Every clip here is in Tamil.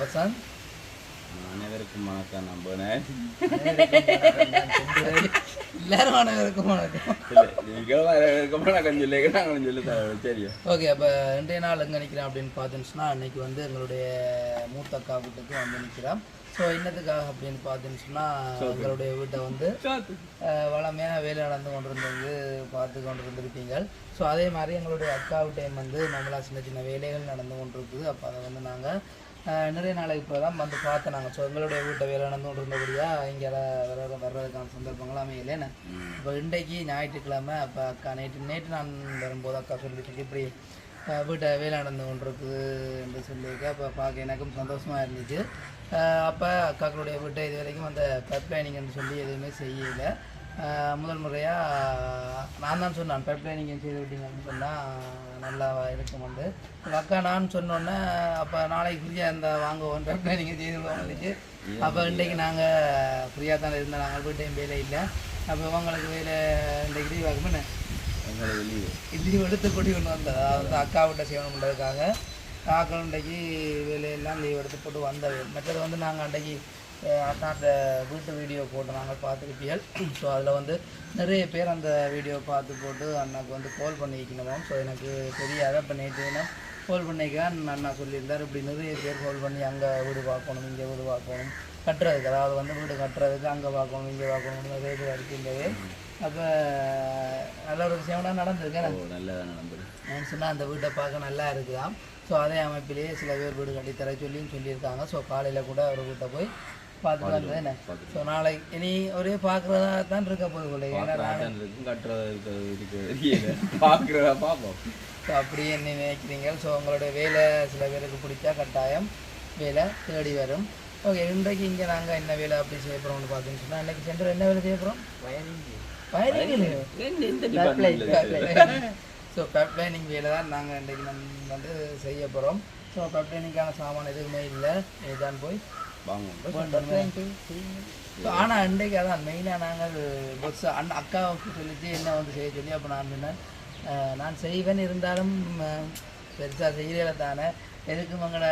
பிரசாந்த் அனைவருக்கும் வணக்கம் நம்பினேன் எல்லாரும் அனைவருக்கும் வணக்கம். வணக்கம் சொல்லி. சரியா ஓகே அப்போ இன்றைய நாள் எங்கே நிற்கிறேன் அப்படின்னு பார்த்துச்சுன்னா அன்னைக்கு வந்து எங்களுடைய மூத்த அக்கா வீட்டுக்கு வந்து நிற்கிறோம் ஸோ என்னத்துக்காக அப்படின்னு பார்த்துன்னு சொன்னால் எங்களுடைய வீட்டை வந்து வளமையாக வேலை நடந்து கொண்டிருந்தது பார்த்து கொண்டு இருந்திருப்பீங்க ஸோ அதே மாதிரி எங்களுடைய அக்கா டைம் வந்து நம்மளா சின்ன சின்ன வேலைகள் நடந்து கொண்டிருக்குது. அப்போ அதை வந்து நாங்கள் நிறைய நாளைக்கு இப்போ தான் வந்து பார்த்தோம் நாங்கள் ஸோ எங்களுடைய வீட்டை வேலை நடந்து கொண்டு இருந்தபடியாக இங்கே வர வர்றதுக்கான சந்தர்ப்பங்கள் அமையலேன்னு இப்போ இன்றைக்கு ஞாயிற்றுக்கிழமை அப்போ அக்கா நேற்று நேற்று நான் வரும்போது அக்கா சொல்லிட்டு இப்படி வீட்டை வேலை நடந்து கொண்டிருக்குது என்று சொல்லியிருக்கேன் அப்போ பார்க்க எனக்கும் சந்தோஷமாக இருந்துச்சு. அப்போ அக்காக்களுடைய வீட்டை இது வரைக்கும் அந்த பைப் லைனிங்னு சொல்லி எதுவுமே செய்யலை. முதல் முறையாக நான் தான் சொன்னேன் பைப் லைனிங் செய்து விட்டீங்கன்னு சொன்னால் நல்லா இருக்கும் வந்து. அக்கா நான் சொன்னோன்னே அப்போ நாளைக்கு ஃப்ரீயாக இருந்தால் வாங்குவோம் பைப் லைனிங் செய்து விடுவோம் அப்போ இன்றைக்கு நாங்கள் ஃப்ரீயாக தான் இருந்தோம் நாங்கள் வீட்டையும் வேலை இல்லை. அப்போ உங்களுக்கு வேலை இன்றைக்கு லீவ் ஆகுமே லீவு எடுத்து கொடி கொண்டு வந்தது அதாவது வந்து அக்கா விட்ட செய்யணுன்றதுக்காக ஆக்கள் இன்றைக்கு வேலையெல்லாம் லீவ் எடுத்து போட்டு வந்தது. மற்றது வந்து நாங்கள் அன்றைக்கு அண்ணாட்ட வீட்டு வீடியோ போட்டு நாங்கள் பார்த்துருப்பியல் ஸோ அதில் வந்து நிறைய பேர் அந்த வீடியோ பார்த்து போட்டு அண்ணாக்கு வந்து கால் பண்ணிக்கணுமாம் ஸோ எனக்கு தெரியாது. அப்போ நேற்று தினம் கால் பண்ணிக்கான் அண்ணா சொல்லியிருந்தார். இப்படி நிறைய பேர் கால் பண்ணி அங்கே வீடு பார்க்கணும் இங்கே வீடு பார்க்கணும் கட்டுறதுக்கு. அதாவது வந்து வீடு கட்டுறதுக்கு அங்கே பார்க்கணும் இங்கே பார்க்கணும் நிறைய பேர் இருக்கின்றது அப்போ நல்ல ஒரு விஷயம்னா நடந்திருக்கு. ஓ நல்லதாக நடந்தது. நான் சொன்னால் அந்த வீட்டை பார்க்க நல்லா இருக்குதாம். ஸோ அதே அமைப்பிலேயே சில பேர் வீடு கட்டி தர சொல்லியும் சொல்லியிருக்காங்க. ஸோ காலையில் கூட ஒரு வீட்டை போய் பார்த்துட்டு வந்தது என்ன ஸோ நாளைக்கு இனி ஒரே பார்க்குறதா தான் இருக்க போகுது ஏன்னா பார்க்குறதா பார்ப்போம் ஸோ அப்படியே என்ன நினைக்கிறீங்க? ஸோ உங்களுடைய வேலை சில பேருக்கு பிடிச்சா கட்டாயம் வேலை தேடி வரும். ஓகே இன்றைக்கு இங்கே நாங்கள் என்ன வேலை அப்படி செய்ய போகிறோம்னு பார்த்தீங்கன்னு சொன்னால் இன்றைக்கு சென்டர் என்ன வேலை செய்ய போகிறோம் வயரிங் ஸோ பைப்லைனிங் வேலை? தான் நாங்கள் இன்றைக்கு நம்ம வந்து செய்ய போகிறோம் ஸோ பைப்லைனிங்கான சாமான் எதுவுமே இல்லை. இதுதான் போய் ஆனால் இன்றைக்கு அதான் மெயினாக நாங்கள் பஸ் அண்ணன் அக்காவுக்கு சொல்லிச்சு என்ன வந்து செய்ய சொல்லி அப்போ நான் சொன்னேன். நான் செய்வேன் இருந்தாலும் பெருசாக செய்யல தானே. எதுக்கும் எங்களை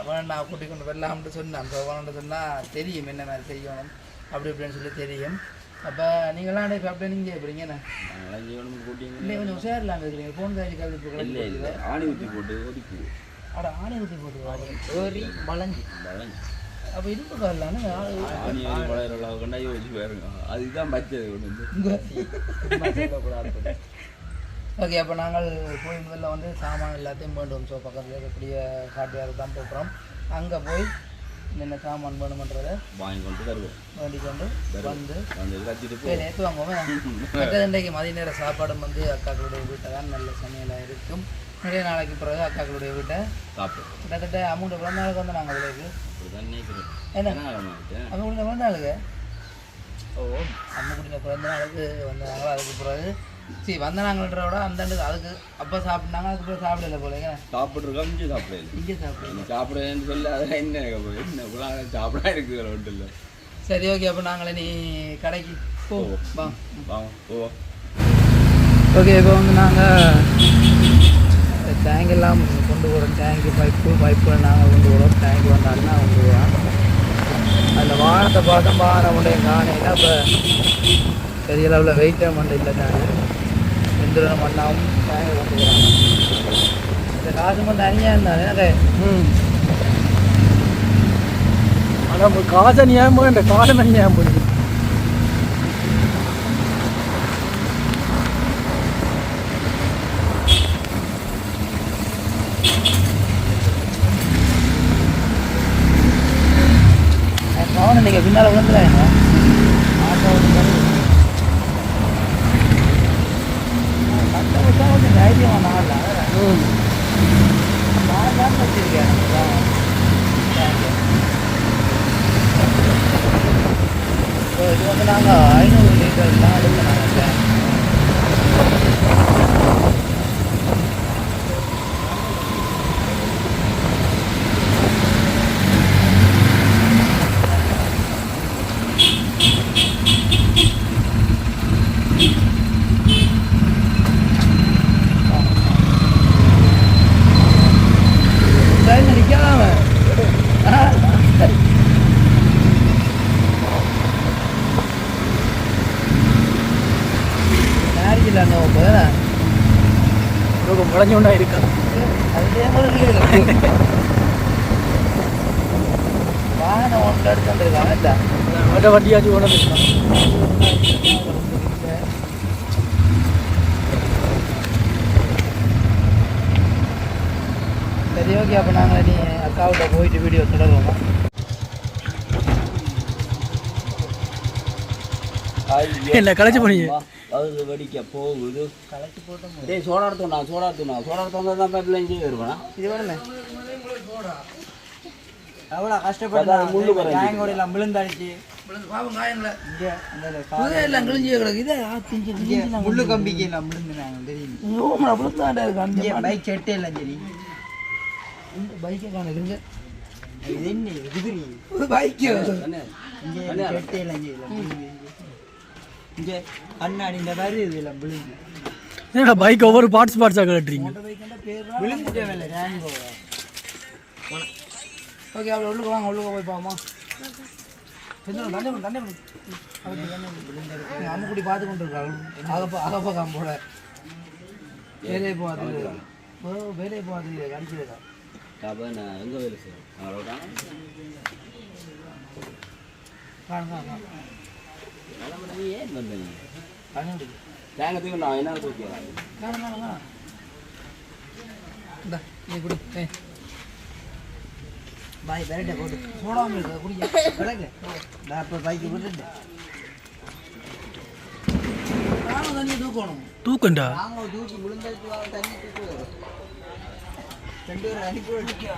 அவனை நான் கூட்டி கொண்டு வரலாம்னு சொன்னான். ஸோ அவனோட சொன்னால் தெரியும் என்ன மாதிரி செய்யணும். அப்படி இப்படின்னு சொல்லி தெரியும். அப்போ நீங்களாம் அன்றைக்கு பைப்லைனிங் செய்ய போகிறீங்க என்ன? இல்லை கொஞ்சம் உஷாரில்லாமல் இருக்கிறீங்க. ஃபோன் காய்ச்சி கல்வி ஆணி ஊற்றி போட்டு ஒதுக்கி. அட ஆணை ஊற்றி போட்டு வளைஞ்சி. வளைஞ்சு. அப்போ இரும்பு காரலான்னு ஆணி ஆணி வளையிற அளவு கண்டா யோசிச்சு பாருங்க. அதுதான் பச்சது கொண்டு வந்து. ஓகே அப்போ நாங்கள் போய் முதல்ல வந்து சாமான் எல்லாத்தையும் வேண்டுவோம் ஸோ பக்கத்தில் இருக்கக்கூடிய ஹார்ட்வேர் தான் போட்டுறோம். அங்கே போய் என்ன சாமான் வேணுமன்றதை வாங்கி கொண்டு தருவோம். வேண்டிக் கொண்டு வந்து வேலை ஏற்றுவாங்க மற்றது இன்றைக்கு மதிய நேர சாப்பாடும் வந்து அக்காக்களுடைய வீட்டை தான். நல்ல சமையலாக இருக்கும். நிறைய நாளைக்கு பிறகு அக்காக்களுடைய வீட்டை சாப்பிட்டு கிட்டத்தட்ட அமௌண்ட் எவ்வளோ நாளுக்கு வந்து நாங்கள் விலைக்கு என்ன? ஆயிட்டு? அமௌண்ட் எவ்வளோ நாளுக்கு? ஓ. அம்மக்குடியில பிறந்த நாளுக்கு வந்தாங்க அதுக்கு பிறகு. சரி வந்த நாங்கள்ன்ற விட அந்த அதுக்கு அப்போ சாப்பிட்டாங்க அதுக்கு பிறகு சாப்பிடல போலங்க சாப்பிட்ருக்கோம் இங்கே சாப்பிடல. இங்கே சாப்பிடல. சாப்பிடுறேன்னு சொல்லி அதெல்லாம் என்ன அப்போ என்ன சாப்பிடா இருக்குது ஒன்றும் இல்லை சரி ஓகே அப்போ நாங்களே நீ கடைக்கு போ. வா. வாங்க ஓ ஓகே இப்போ வந்து நாங்கள் டேங்க் எல்லாம் கொண்டு போகிறோம் டேங்கு பைப்பு பைப்பு நாங்கள் கொண்டு போகிறோம் டேங்க் வந்தாங்கன்னா கொண்டு போகிறோம் அந்த வானத்தை பார்த்தா வானம் உடைய காணையில் அப்போ பெரிய அளவில் வெயிட்டாக மண்டை இல்லை தானே. எந்த மண்ணாவும் டேங்க் கொண்டு போகிறாங்க இந்த காசு மட்டும் தனியாக இருந்தானே எனக்கு ஆனால் காசை போய் இந்த காலம் நியாயம் போடுது நீங்கள் பின்னால் விழுந்துடாங்க നമുക്ക് മുളഞ്ഞുകൊണ്ടായിരിക്കാം വാഹനം കൊണ്ടെടുത്തോണ്ടിരിക്കാമല്ല അവരുടെ വണ്ടിയാക്കി കൊണ്ടിരിക്കാം சரி ஓகே அப்போ நாங்கள் நீ அக்காவிட்ட போயிட்டு வீடியோ தொடருவோமா என்ன கலைச்சு போனீங்க அது வெடிக்க போகுது. கலக்கி போட்டோம் டேய் சோடா எடுத்துனா சோடா எடுத்துனா சோடா எடுத்து தான் பைப்பில் இங்கே வருவானா இது வேணுமே எவ்வளோ கஷ்டப்பட்டு முள்ளு குறைஞ்சி. தேங்கோட எல்லாம் விழுந்தாடிச்சு பாவம் காயங்கள. இங்கே அந்த எல்லாம் கிழிஞ்சி கிடக்கு. இதே ஆ, திஞ்சு இங்கே கிழிஞ்சு முள்ளு கம்பிக்கு எல்லாம் விழுந்துனாங்க தெரியும்? ஓமனா புளுத்தாண்டா இருக்கு இங்கே அந்த பைக் செட்டே எல்லாம் சரி. பைக்கை காணுதுங்க இது என்ன இது குதிரை? புது பைக்கு. அண்ணே இங்கே செட்டே எல்லாம் சரி எல்லாம் விழுந்து. இங்கே அண்ணாடி இந்த மாதிரி இது இல்லை விழுந்து. என்னடா பைக் ஒவ்வொரு பார்ட்ஸ் பார்ட்ஸாக கட்டுறீங்க விழுந்துட்டே வேலை ரேங் ஓகே அவள் உள்ளுக்கு வாங்க உள்ளுக்கு போய் பார்ப்போம் அம்முக்குடி பார்த்து கொண்டு இருக்காள் அகப்பா அகப்பா காம்போட வேலையை போகாது. வேலையை போகாது அடிக்கிறதா? எங்கே வேலை செய்யணும் தேங்காய் தூக்கி நான் என்ன தூக்கிறேன் பாய் பெரட்டை போட்டு சோடாமல் இருக்கா குடிக்க நான் இப்போ பைக்கு தண்ணி தூக்கணும் தூக்கண்டா தூக்கி விழுந்ததுக்கு தண்ணி தூக்கு ரெண்டு பேரும் அனுப்பி விட்டு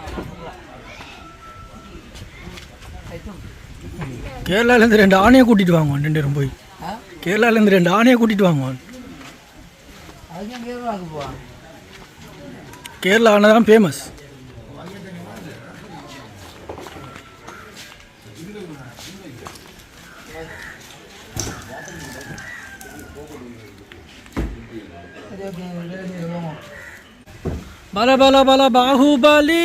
கேரளாலேருந்து ரெண்டு ஆணையை கூட்டிட்டு வாங்குவான் ரெண்டு பேரும் போய். கேரளாலேருந்து ரெண்டு ஆணையை கூட்டிட்டு வாங்குவான் கேரளா ஆனை தான் ஃபேமஸ் பல பல பல பாகுபலி.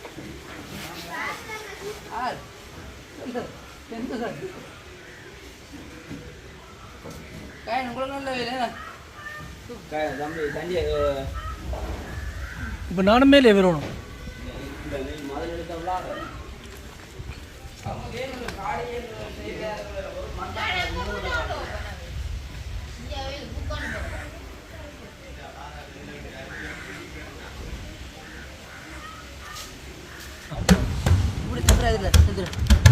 काय இப்போ நானும் மேலே வரணும் காடையே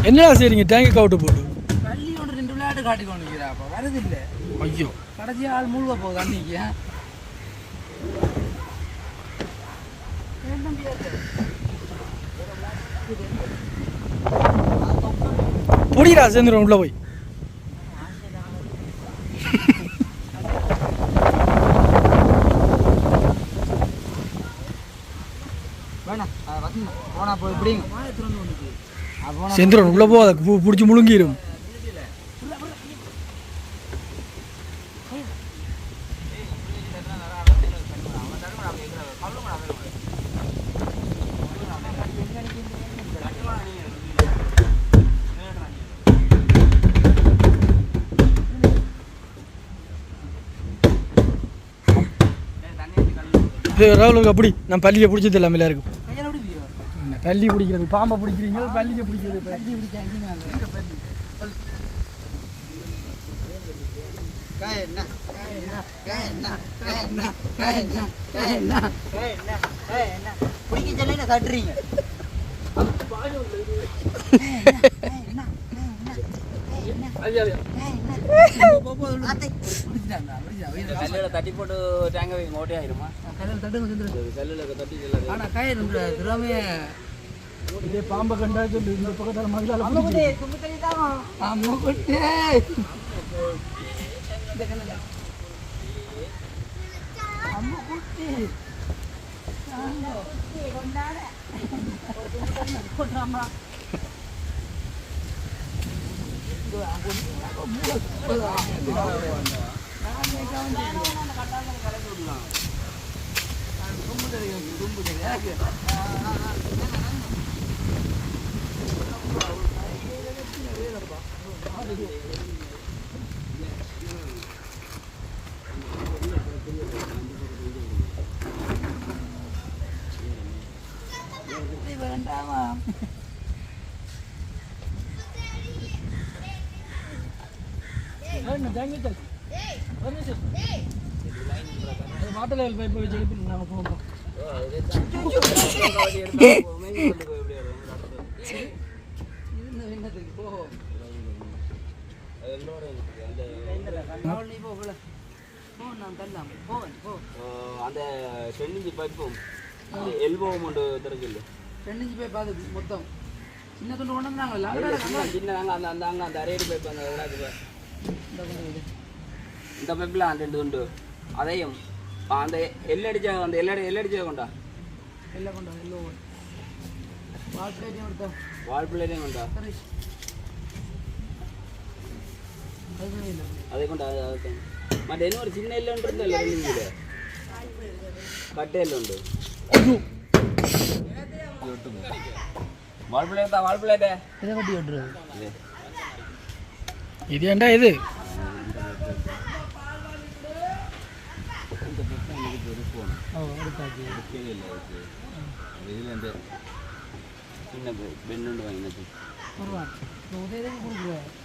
என்னடா செய்றீங்க? டேங்கை கவுட்டு போட்டு. கள்ளி ஒன்று ரெண்டு விளையாட்டு காட்டி கொண்டு இருக்கிறாப்பா வரது இல்லை ஐயோ. கடைசி ஆள் மூழ்க போகுது அன்னைக்கு. பொடிடா சேர்ந்துடும் உள்ள போய். வேணாம் போனா போய் எப்படிங்க செந்திரன் உள்ளே போகாத பிடிச்சி முழுங்கிடும் ராகுலுக்கு அப்படி நான் பள்ளியை பிடிச்சது எல்லாமே இருக்கும் பள்ளி பிடிக்கிறது. பாம்பை பிடிக்கிறீங்க பள்ளியை பிடிக்கிறது பள்ளி பிடிக்கிறீங்க தட்டுறீங்க தட்டி போட்டு டேங்க ஓட்டையாயிருமா கல்லில் தட்டு கல்லில் தட்டி ஆனால் கயிறு திறமையை இதே பாம்பை கண்டா சொல்லு இந்த பக்கத்தில் மகிழால அம்மா கொட்டே அம்மா வச்சு எழுப்பி நம்ம போவோம் என்னத்துக்கு பைப்பும் எல்போவும் ஒன்று தெரிஞ்சில்லை ரெண்டு போய் பார்த்து மொத்தம். சின்ன துண்டு கொண்டு வந்தாங்களா சின்ன அங்கே அந்த அந்த அங்கே அந்த அரையடி பைப் அந்த விடாது இந்த பைப்பில் அந்த ரெண்டு உண்டு அதையும் அந்த எல்லடிச்ச அந்த எல்லடி எல்லடிச்ச கொண்டா? எல்லாம் கொண்டு வா, எல்லாம் வால் பிளேட்டையும் எடுத்தோம் வால் பிள்ளையும் கொண்டா? அது அதை கொண்டா அது அது மற்ற என்ன ஒரு சின்ன மேலே இல்லை. இது ரங்கு ரங்கு எடுக்கிறோம் மேலே எடுத்தேன் மேலே இது இன்னொரு லைன்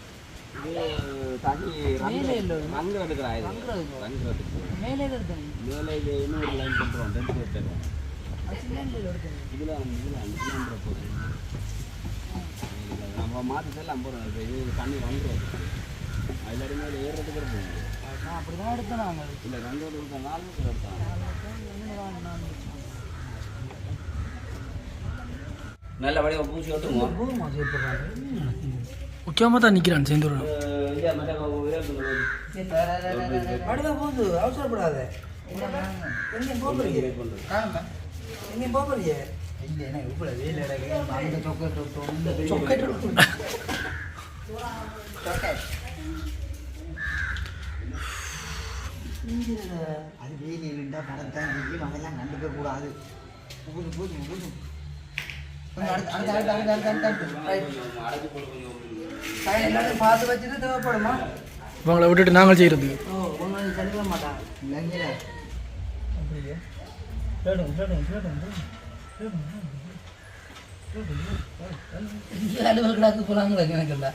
நம்ம மாற்றி செல்ல ஐம்பது ரூபா. இது தண்ணி வருது அதில் அது ஏறுறதுக்கு இருக்கும் அப்படி தான் எடுத்தேன் நாங்கள் இல்லை ரங்கு எடுத்த நாலு மீட்டர் எடுத்தான் நல்லபடியாக பூசி விட்டுருவோம் பூமா சேர்த்துறாங்க முக்கியமாக தான் நிற்கிறான் சேர்ந்து இங்கே மற்ற அடுத்த போகுது அவசரப்படாத எங்கேயும் போகிறீங்க எங்கேயும் போகிறீங்க அது வெயில் இருந்தா படத்தான் அதெல்லாம் கண்டுக்க கூடாது. போது போது போது. அடுத்து அடுத்து அடுத்து அடுத்து அடுத்து அடுத்து. இவங்களை விட்டுட்டு நாங்கள் செய்கிறது ஓ உங்களுக்கு தடுக்க மாட்டான் இல்லைங்கிற அப்படியே. தேடும் தேடும் தேடும் இங்கே அலுவல் கிளாக்கு போகலாங்களா எனக்கு இல்லை.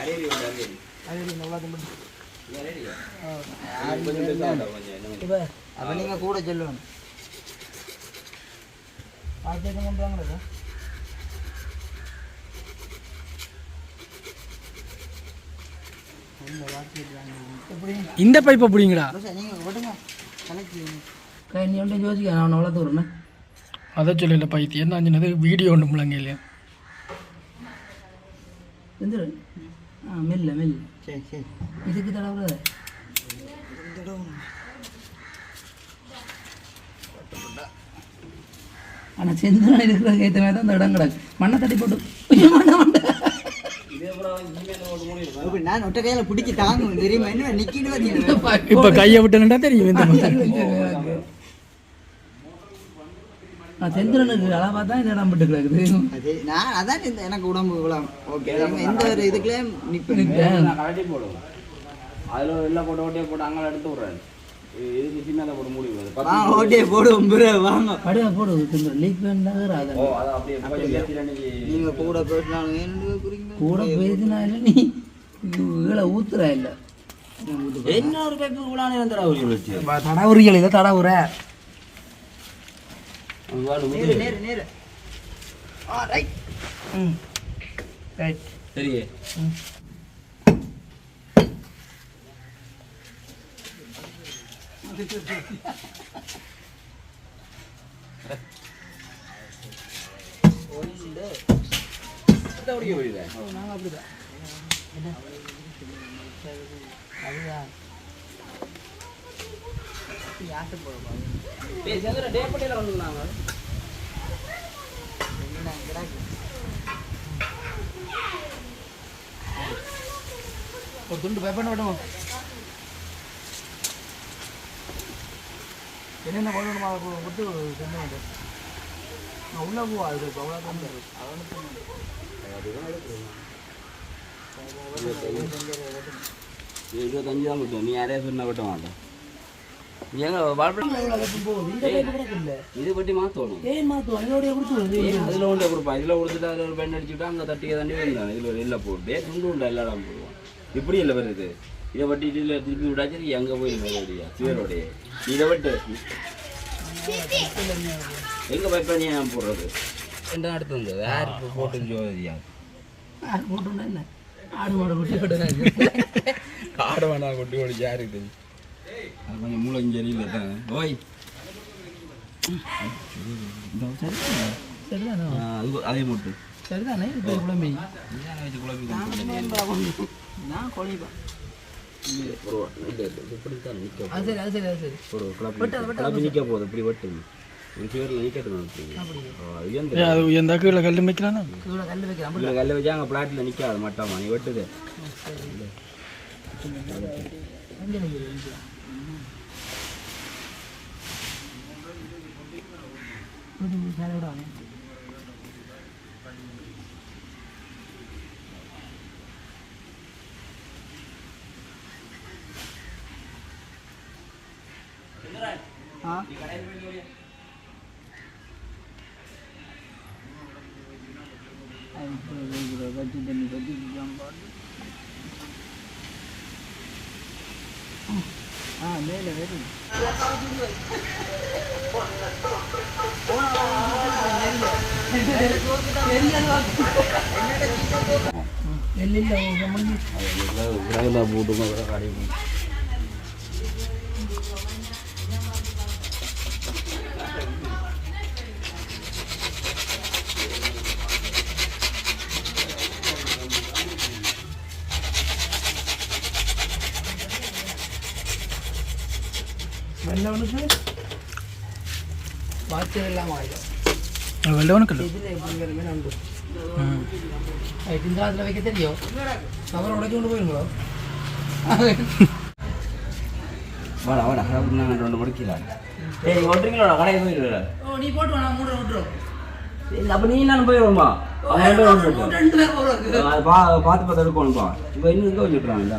அரியரி உண்டு அரியரி அது நல்லா மட்டும் இது அரியரியா ஆ கொஞ்சம் பெருசாக கொஞ்சம். என்ன இப்போ அப்போ நீங்கள் கூட சொல்லணும் ஆச்சரியம் பண்ணுறாங்களா இந்த பைப்பை பிடிங்கடா நீ ஒன்றும் யோசிக்க நான் அவ்வளோ தூரண்ணே அதை சொல்லல பைத்தியம் என்ன அஞ்சுனது வீடியோ ஒன்று முழங்க இல்லையா மெல்ல மெல்ல சரி சரி இதுக்கு தடவை ஆனால் செந்தனா இருக்கிற ஏற்ற மாதிரி தான் அந்த இடம் கிடக்கு. மண்ணை தட்டி போட்டு. ஐயோ, மண்ணை மண்ணை. இதே அப்புறம் இனிமேல் ஒரு மூணு இருக்கும் அப்படி நான் ஒட்ட கையில் பிடிச்சி தாங்கும் தெரியுமா? என்ன வரீங்க இப்போ கையை விட்டேன்டா தெரியும் இந்த செந்திரனுக்கு அளவாக தான் இந்த இடம் விட்டு கிடக்குது. நான் அதான் இந்த எனக்கு உடம்பு ஓகே எந்த ஒரு நான் கழட்டி போடுவோம். அதில் எல்லாம் போட்டு ஓட்டியே போட்டு அங்கே எடுத்து விட்றேன். இதுக்கு மூடி ஓட்டே போடுவோம் வாங்க. அப்படியே போடு லீக் வேண்டாம் அதை ஓ அதை அப்படியே கொஞ்சம் ஏற்றி ரெண்டு நீங்கள் கூட பேசினாலும் கூட பேசினா இல்லை நீ. கீழே ஊத்துறா இல்லை. என்ன ஒரு ஒரு இதை தடவுற நேரு நேரு நேரு. ஆ ரைட். ம். ரைட். சரியே குடிக்க முடியல ஓ நாங்கள் அப்படிதான் அதுதான் யாசை போடுவோம் டேய் சந்திர டே பட்டியில வந்துருந்தாங்க ஒரு துண்டு பேப்பர் விடுவோம் என்னென்ன பண்ணணுமா விட்டு செஞ்ச மாட்டேன் நான் உள்ளே போவா அது அவ்வளோ கம்மி இருபத்தஞ்சு தான் விட்டோம் நீ யாரையா சொன்னா விட்ட மாட்டோம் எங்க இது பட்டி மாத்தணும். ஏன் மாற்றுவோம் என்னோடைய கொடுத்து அதுல ஒன்றை கொடுப்பான் இதுல கொடுத்துட்டு அதுல ஒரு பெண் அடிச்சுட்டா அங்க தட்டிக்க தண்டி வந்தான் இதுல ஒரு எல்லாம் போட்டு துண்டு உண்டா எல்லாம் போடுவான் இப்படி இல்லை வருது. இதை வட்டி இதில் திருப்பி விடாச்சு எங்க போய் மேலோடைய சிவரோடைய இதை விட்டு. எங்க பைப்பா நீ போடுறது? ரெண்டு அடுத்து யார் இப்போ போட்டு ஜோதியா ஆடு போட்டோம்னா என்ன? ஆடு மாடு குட்டி போட்டு ஆட வேணாம் கொட்டி ஓடி யாருக்கு தெரியும் அது கொஞ்சம் மூளை சரியில்லை தான். ஓய். சரிதானே? அது மட்டும் சரிதானே? குழம்பி. குழம்பி. நான் குழம்பா. இப்படித்தான் நிற்க அது சரி அது சரி அது சரி ஒரு குழப்பி குழப்பி நிற்க போகுது இப்படி வெட்டு ஒரு பேரில் நிற்கட்டும் அது எந்த கீழே கல் வைக்கிறானா இவ்வளோ கல் வைக்கிறேன் இதுல கல்ல வச்சு அங்கே பிளாட்டில் நிற்காது மட்டமா நீ வெட்டுது அங்கே நிற்கிறேன் ஆ கட்டி தண்ணி கட்டி ஆ மேலே வெறும் விறகுல போட்டுமா கடையும் வெள்ளவனுக்கு வாட்சம் எல்லாம் ஆயிடும் வெள்ளவனு கல் இதில் வாடா வாடா கடை நாங்கள் ரெண்டு மணிக்கலாம் ஏய் ஓட்டுறீங்களா கடையை போயிடுற ஓ நீ போட்டு வேணாம் மூட விட்டுரும் அப்போ நீ நான் போயிடுவோமா ரெண்டு பேர் போகிறோம் அது பா பார்த்து பார்த்து எடுக்கணும்ப்பா இப்போ இன்னும் இங்கே வச்சுட்றாங்கல்ல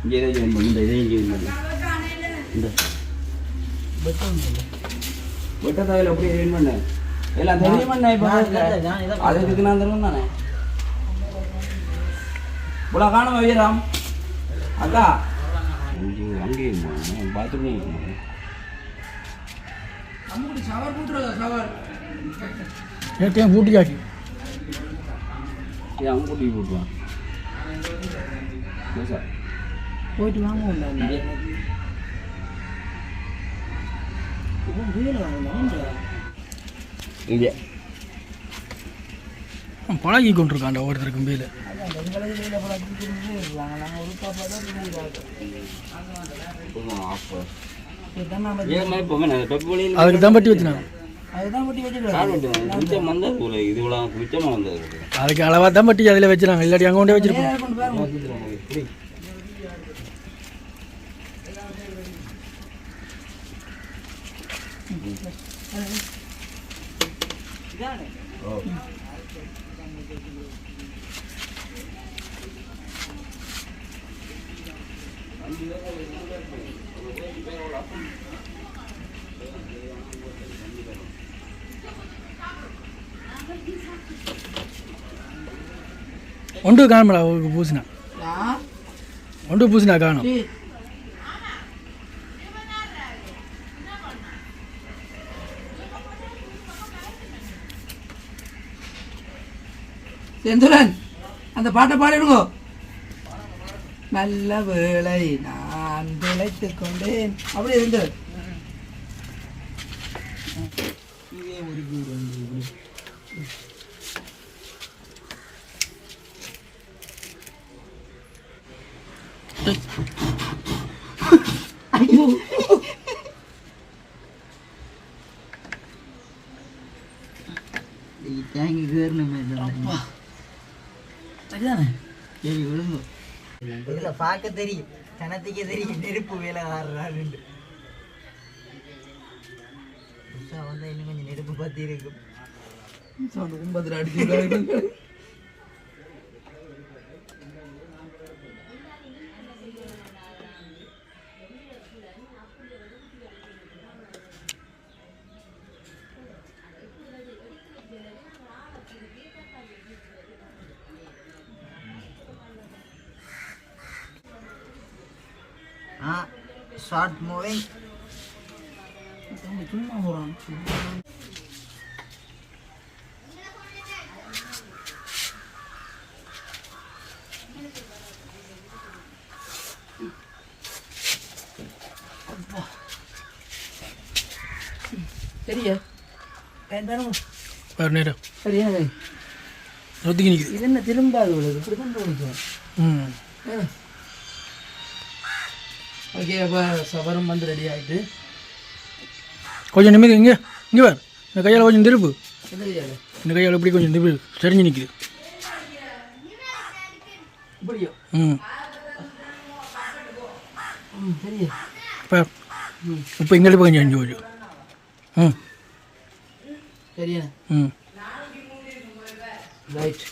இங்கே இதை ஜாயின் பண்ணு இந்த இதையும் ஜாயின் பண்ணு இந்த. வெட்ட தவையில் அப்படியே ஜாயின் பண்ணு. எல்லாம் தெரியும் பண்ண இப்போ அது இதுக்கு நான் தானே? இவ்வளோ காணாம வீராம் அக்கா அங்கே பாத்ரூம் சவர் ஏட்டையும் பூட்டியாக்கி ஏன் கூட்டி போட்டுவான் சார்? போயிட்டு வாங்க இங்கே. இங்கே. பழகி கொண்டிருக்காண்ட ஒருத்தருக்கும் மேலே. ஆஃப் ஏன் இப்போ பெப்பு வழியில் அதுக்கு தான் பட்டி வந்தது அதுக்கு அளவாக தான் பட்டி அதில் வச்சுனாங்க. இல்லாட்டி அங்கே கொண்டே கொண்டு பாருங்க ஒன்று காணும்டா பூசினா ஒன்று பூசினா காணும். செந்துரன் அந்த பாட்டை பாடிடுங்கோ. நல்ல வேளை நான் பிழைத்துக் கொண்டேன். அப்படி இருந்து. இதே ஒரு வீடு வந்து இப்படி. தேங்கி கேறணுமே சரிதானே சரி விழுங்கும் இதுல பார்க்க தெரியும். கணத்துக்கே தெரியும் நெருப்பு வேலை ஆடுறாருன்னு வந்தா இன்னும் கொஞ்சம் நெருப்பு பத்தி இருக்கும். கும்பத்தில் அடிச்சு ஷார்ட் மூவிங் சும்மா போகிறான் சரியா நேரம் சரியா? ஒதுக்கி நிற்குது இது என்ன திரும்பாது உள்ளது இப்படி தான் போகும் ம். ஓகே அப்போ சவரம் வந்து ரெடி ஆகிட்டு கொஞ்சம் நிமிதி இங்கே இங்கே வேறு இந்த கையால் கொஞ்சம் திருப்பு. இந்த கையால் இப்படி கொஞ்சம் திருப்பு சரிஞ்சு நிற்குது ம். இப்போ இப்போ இங்கே கொஞ்சம் அஞ்சு போச்சு ம். சரியா? ம். ரைட்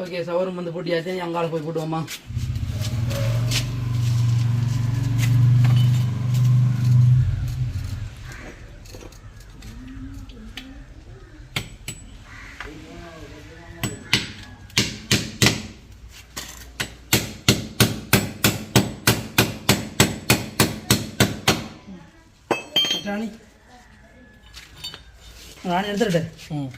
ஓகே சவரம் வந்து போட்டியாச்சு. அங்கால போய் போட்டுவோமா? ராணி எடுத்துட்டேன் ம்.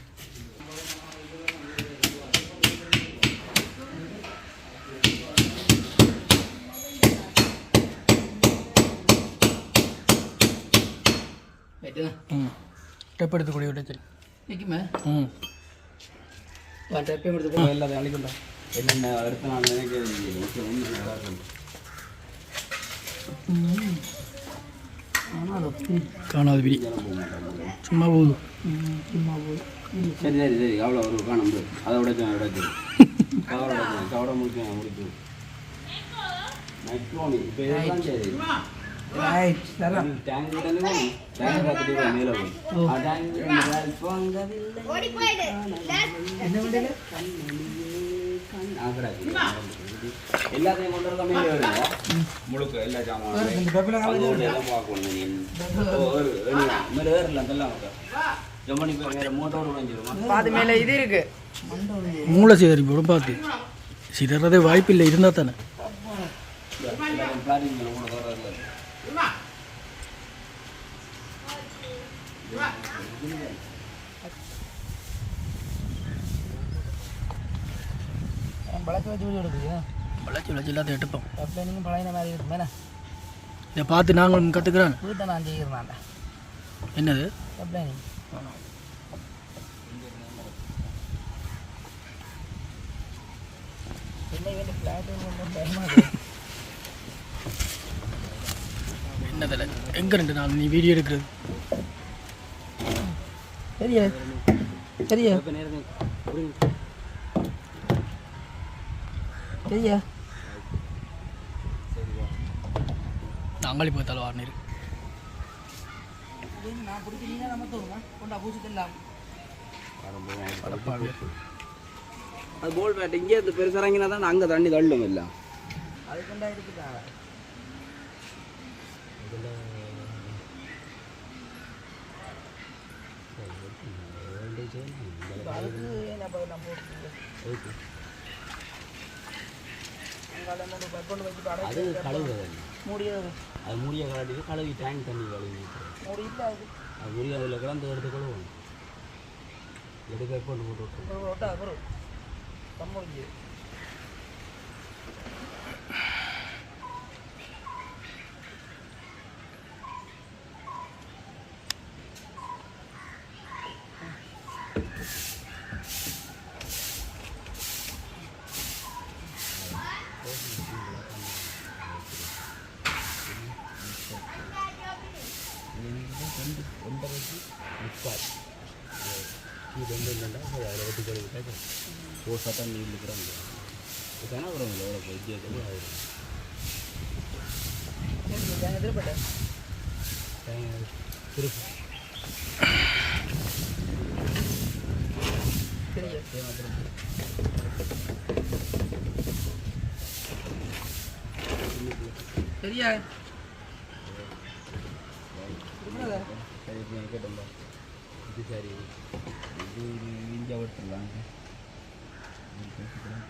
டெப் எடுத்து கூடிய விட சரி. நிற்குமே ம். டெப்பையும் எடுத்து போய் எல்லாத்தையும் அழிக்கண்டா என்னென்ன அடுத்த நாள் நினைக்கிறது ஒன்று நல்லா இருக்கும் ஆனால் அது காணாத பிடி சும்மா போகுது. சும்மா போய் சரி சரி சரி. அவ்வளோ ஒரு காணும் அதை உடைச்சு உடைச்சு கவரை கவரை முடிச்சு முடிச்சு. மெக்ரோனி இப்போ இதெல்லாம் சரி என்ன எல்லாத்தையும் கொண்டு வர மேலே வருங்க முழுக்க எல்லா சாமான். மேலே ஏறலாம் போய் வேறு மோட்டோர் உடைஞ்சிருமா பாது மேலே இது இருக்கு மூளை போடும் பார்த்து சிதறதே வாய்ப்பு இல்லை இருந்தால் தானே பிளானிங் கூட தர பழக்க வச்சு வச்சு எடுக்குது. வளர்ச்சி வளர்ச்சி எல்லாத்தையும் எடுப்போம். பெப்பில் நீங்கள் பழைய மாதிரி இருக்கும். என்ன? இதை பார்த்து நாங்களும் கற்றுக்குறேன் வீட்டை நான் செய்கிறேன் என்னது? ஃப்ளாட்டு என்னதில்? எங்கே ரெண்டு நாள் நீ வீடியோ எடுக்கிறது? சரியா சரியா சரியா நாங்களே போய் தலை வாரினீர் நான் பிடிக்கிறீங்க நம்ம தோணுங்க கொண்டா அது போல் பேட் இங்கே இருந்து பெருசு இறங்கினா தான் அங்கே தண்ணி தள்ளும் இல்லை அது கொண்டா இருக்குதா? இப்ப அதுக்கு என்ன பண்ண நான் போட்டு அங்கால மூணு பைப்பொண்டு வச்சுட்டு அது கழுவு முடியாது. அது முடிய கலாட்டிட்டு கழுவி டேங்க் தண்ணி கழுவி அது. முடிய அதில் கிடந்து எடுத்து கழுவும் எடுக்க போட்டு போட்டு விட்டு ஒரு ஒட்டா அப்புறம் கம்மடிஞ்சு இது வந்து என்னென்னா அதில் வெட்டி கழுவி போஸ்டாக தண்ணி இருக்கிறாங்க கனவுறவங்க எவ்வளோ வைத்தியத்தில் ஆயிடும் சரியா சரி கேட்டோம்பா இது சரி இது இஞ்சா விட்டுலாம் Thank you for that.